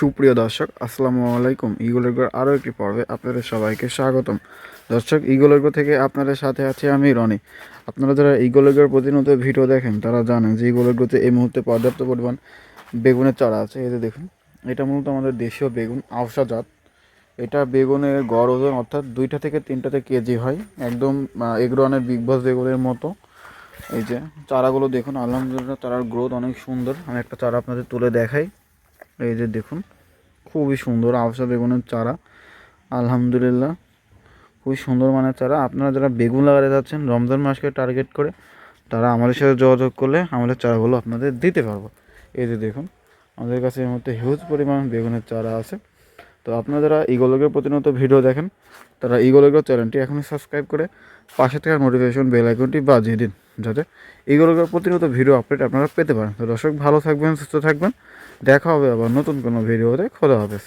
সুপ্রিয় দর্শক, আসসালামু আলাইকুম। ইগলের আরও একটি পর্বে আপনাদের সবাইকে স্বাগতম। দর্শক ইগলের থেকে আপনাদের সাথে আছে আমি রনি। আপনারা যারা ইগলের প্রতিনিয়ত ভিডিও দেখেন, তারা জানেন যে ইগলের এই মুহূর্তে পর্যাপ্ত পরিমাণ বেগুনের চারা আছে। যে দেখুন, এটা মূলত আমাদের দেশীয় বেগুন আওসা জাত। এটা বেগুনের গড় ওজন অর্থাৎ দুইটা থেকে তিনটাতে কেজি হয়, একদম এগরনের বিগ বস বেগুনের মতো। এই যে চারাগুলো দেখুন, আলহামদুলিল্লাহ চারার গ্রোথ অনেক সুন্দর। আমি একটা চারা আপনাদের তুলে দেখাই। এই যে দেখুন, খুবই সুন্দর আবসা বেগুনের চারা, আলহামদুলিল্লাহ। খুবই সুন্দর মানের চারা। আপনারা যারা বেগুন লাগাতে যাচ্ছেন, রমজান মাসকে টার্গেট করে তারা আমাদের সাথে যোগাযোগ করলে আমাদের চারাগুলো আপনাদের দিতে পারব। এই যে দেখুন, আমাদের কাছে এর মধ্যে হিউজ পরিমাণ বেগুনের চারা আছে। তো আপনারা যারা ইগোলগের প্রতিনিয়ত ভিডিও দেখেন, তারা ইগোলগের চ্যানেলটি এখনই সাবস্ক্রাইব করে পাশে থাকা নোটিফিকেশন বেল আইকনটি বাজিয়ে দিন। যাতে ইগোলগের প্রতিনিয়ত ভিডিও আপডেট আপনারা পেতে পারেন। তো দর্শক, ভালো থাকবেন, সুস্থ থাকবেন। দেখা হবে আবার নতুন কোনো ভিডিওতে খোদা হাফেজ।